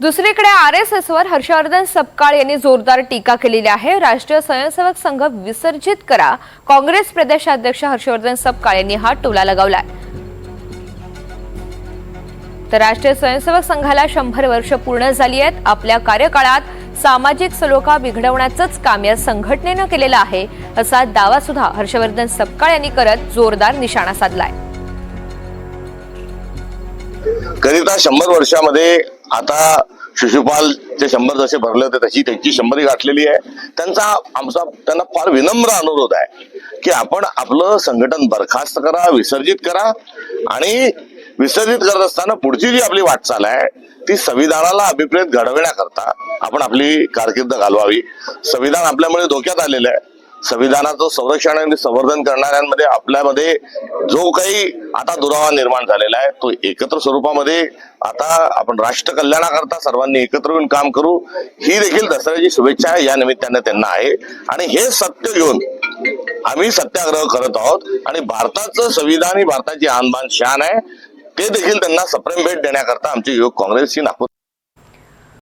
दुसरीकडे R S एसवर हर्षवर्धन सपकाळ यांनी जोरदार टीका केलेली आहे. राष्ट्रीय स्वयंसेवक संघ विसर्जित करा. काँग्रेस प्रदेशाध्यक्ष हर्षवर्धन सपकाळ यांनी हा टोला लगावलाय. तर राष्ट्रीय स्वयंसेवक संघाला शंभर वर्ष पूर्ण झाली आहेत. आपल्या कार्यकाळात सामाजिक सलोखा बिघडवण्याचंच काम या संघटनेनं केलेलं आहे असा दावा सुद्धा हर्षवर्धन सपकाळ यांनी करत जोरदार निशाणा साधलाय. करिता शंभर वर्षामध्ये आता शिशुपालचे शंभर जसे भरले होते तशी त्यांची शंभरी गाठलेली आहे. त्यांचा आमचा त्यांना फार विनम्र अनुरोध आहे की आपण आपलं संघटन बरखास्त करा विसर्जित करा आणि विसर्जित करत असताना पुढची जी आपली वाटचाल आहे ती संविधानाला अभिप्रेत घडविण्याकरता आपण आपली कारकीर्द घालवावी. संविधान आपल्यामुळे धोक्यात आलेलं आहे. संविधानाचं संरक्षण आणि संवर्धन करणाऱ्यांमध्ये आपल्यामध्ये जो काही आता दुरावा निर्माण झालेला आहे तो एकत्र स्वरूपामध्ये आता आपण राष्ट्र कल्याणाकरता सर्वांनी एकत्र येऊन काम करू ही देखील दसऱ्याची शुभेच्छा या निमित्ताने त्यांना आहे. आणि हे सत्य घेऊन आम्ही सत्याग्रह करत आहोत आणि भारताचं संविधान ही भारताची आणबान शान आहे ते देखील त्यांना सप्रेम भेट देण्याकरता आमची युवक काँग्रेस ही नागपूर